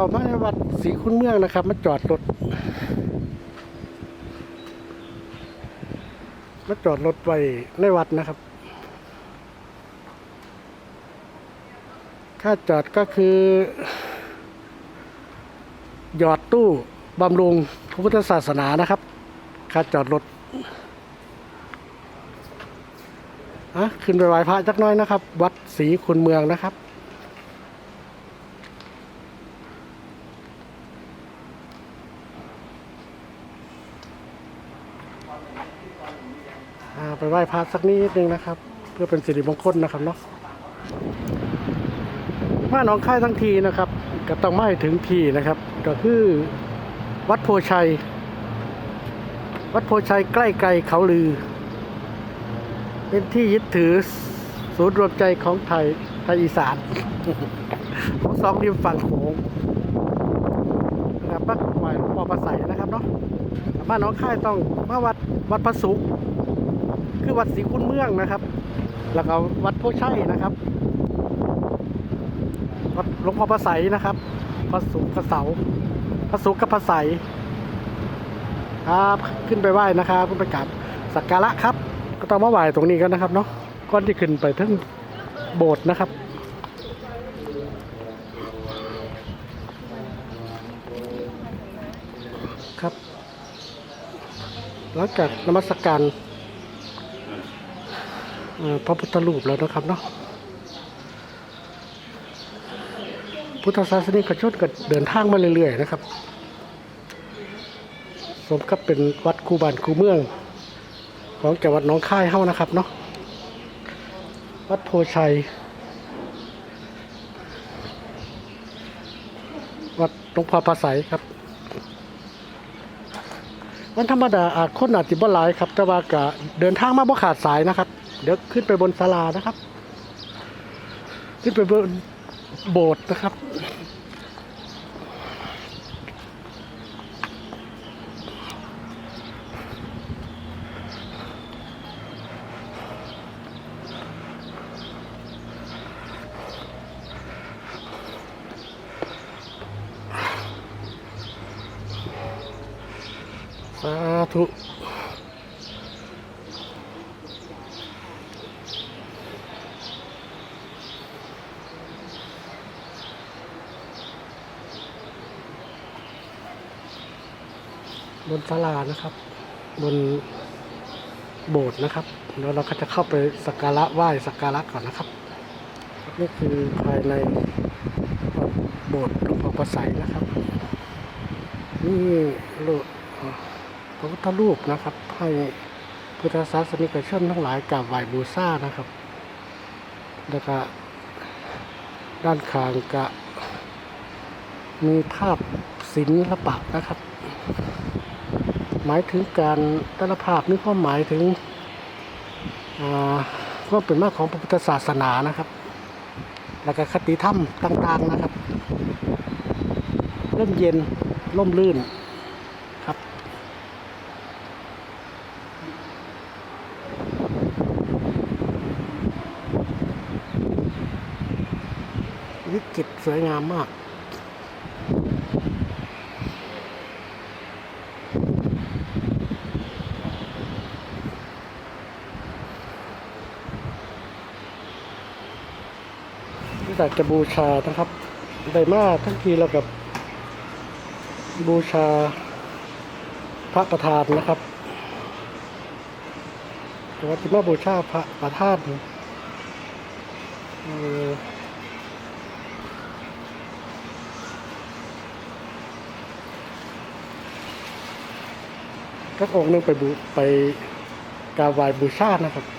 เข้ามาในวัดศรีคุณเมืองนะครับ มาจอดรถ มาจอดรถไว้ในวัดนะครับ ค่าจอดก็คือ หยอดตู้บำรุงพระพุทธศาสนานะครับ ค่าจอดรถอะขึ้นไปไหว้พระจักน้อยนะครับ วัดศรีคุณเมืองนะครับ ไปไหว้พระสักนิดนึงนะครับ เพื่อเป็นสิริมงคลนะครับเนาะมาหนองค่ายทั้งทีนะครับก็ต้องมาให้ถึงทีนะครับ ก็คือวัดโพชัย วัดโพชัยใกล้ไกลเขาลือ เป็นที่ยึดถือศูนย์รวมใจของไทยไทยอีสานของสองริมฝั่งโขงนะครับปักไหวหลวงพ่อประใสนะครับเนาะมาหนองค่ายต้องมาวัดวัดพระสุข คือวัดศรีคุณเมืองนะครับ แล้วก็วัดโพชัยนะครับ วัดหลวงพ่อพระไสยนะครับ พระสุขพระเสา พระสุขกับพระไสยครับ ขึ้นไปไหว้นะครับขึ้นไปกราบสักการะครับ ก็ต้องมาไหว้ตรงนี้กันนะครับเนาะ ก่อนที่ขึ้นไปถึงโบสถ์นะครับครับหลังจากนมัสการ พระพุทธรูปแล้วนะครับเนาะพุทธศาสนิกชนก็เดินทางมาเรื่อยๆนะครับ สมกับเป็นวัดคูบานคูเมือง ของจังหวัดหนองค่ายเฮานะครับเนาะวัดโพชัย วัดหลวงพ่อพระไสยครับ วันธรรมดาอาจคนอาจจะบ่หลายครับ แต่ว่าก็เดินทางมาบ่ขาดสายนะครับ เดี๋ยวขึ้นไปบนศาลานะครับ ขึ้นไปบนโบสถ์นะครับ สาธุ บนศาลานะครับ บนโบสถ์นะครับ แล้วเราก็จะเข้าไปสักการะไหว้สักการะก่อนนะครับ นี่คือภายในโบสถ์หลวงพ่อประไสยนะครับ นี่รูปพระพุทธรูปนะครับ ให้พุทธศาสนิกชนทั้งหลายกราบไหว้บูชานะครับ แล้วก็ด้านข้างก็มีภาพศิลปะนะครับ หมายถึงการแต่ละภาพนี่ก็หมายถึงอ่าว่าเป็นมาของพระพุทธศาสนานะครับ แล้วก็คติธรรมต่างๆนะครับร่มเย็นร่มรื่นครับ วิจิตรสวยงามมาก อยากจะบูชานะครับได้มากทั้งทีแล้วกับบูชาพระประธานนะครับแต่ว่าที่มาบูชาพระประธานก็องค์หนึงไปบูไปกราบไหว้บูชานะครับ